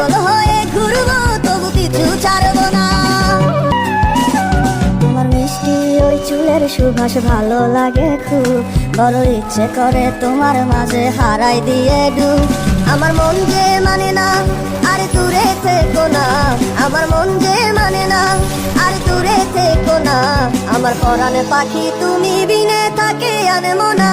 পাগল হয়ে ঘুরবো, তবু কিছু ছাড়বো না। তোমার মিষ্টি ওই চুলের সুভাষ ভালো লাগে খুব। বড় ইচ্ছে করে তোমার মাঝে হারাই দিয়ে ডুব। আমার মন যে মানে না, আর দূরে থেকো না। আমার মন যে মানে না, আর দূরে থেকো না। আমার পরাণে পাখি তুমি বিনে থাকে আনমো না